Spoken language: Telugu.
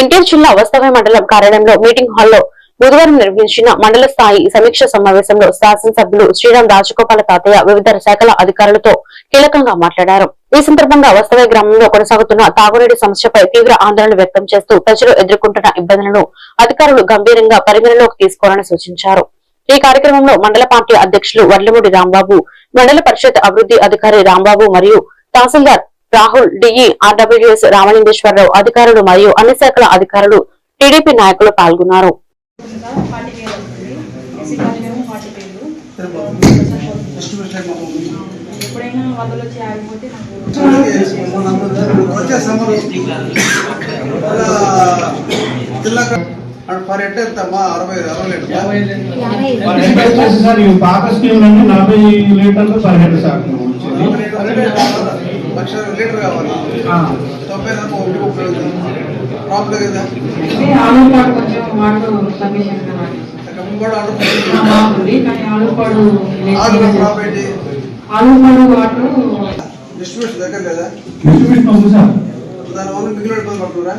ఎన్టీఆర్ జిల్లా వస్తవ మండలం కార్యాలయంలో మీటింగ్ హాల్లో బుధవారం నిర్వహించిన మండల స్థాయి సమీక్ష సమావేశంలో శాసనసభ్యులు శ్రీరామ్ రాజగోపాల తాతయ్య వివిధ శాఖల అధికారులతో కీలకంగా మాట్లాడారు. ఈ సందర్భంగా వస్తవ గ్రామంలో కొనసాగుతున్న తాగునీటి సమస్యపై తీవ్ర ఆందోళన వ్యక్తం చేస్తూ ప్రజలు ఎదుర్కొంటున్న ఇబ్బందులను అధికారులు గంభీరంగా పరిగణలోకి తీసుకోవాలని సూచించారు. ఈ కార్యక్రమంలో మండల పార్టీ అధ్యక్షులు వర్లమూడి రాంబాబు మండల పరిషత్ అభివృద్ధి అధికారి రాంబాబు మరియు తహసీల్దార్ రాహుల్ డిఈ ఆర్డబ్ల్యూఎస్ రామలింగేశ్వరరావు అధికారులు మరియు అన్ని శాఖల అధికారులు టీడీపీ నాయకులు పాల్గొన్నారు. పేరు హెడ్ ఎంతమ్మా అరవై అరవై లీటర్ పాత స్కీమ్ నుండి నలభై లీటర్లు పర్ హెడ్ సార్ వచ్చేది లక్ష లీటర్ కావాలి. ఆ, తొంభై దాకా ఒకటి ముప్పై ప్రాబ్లం కదా? ఆర్డర్ ప్రాబ్లం వాటర్ డిస్ట్రిబ్యూషన్ దగ్గర సార్. దానివల్ల మిగిలిన పడుతురా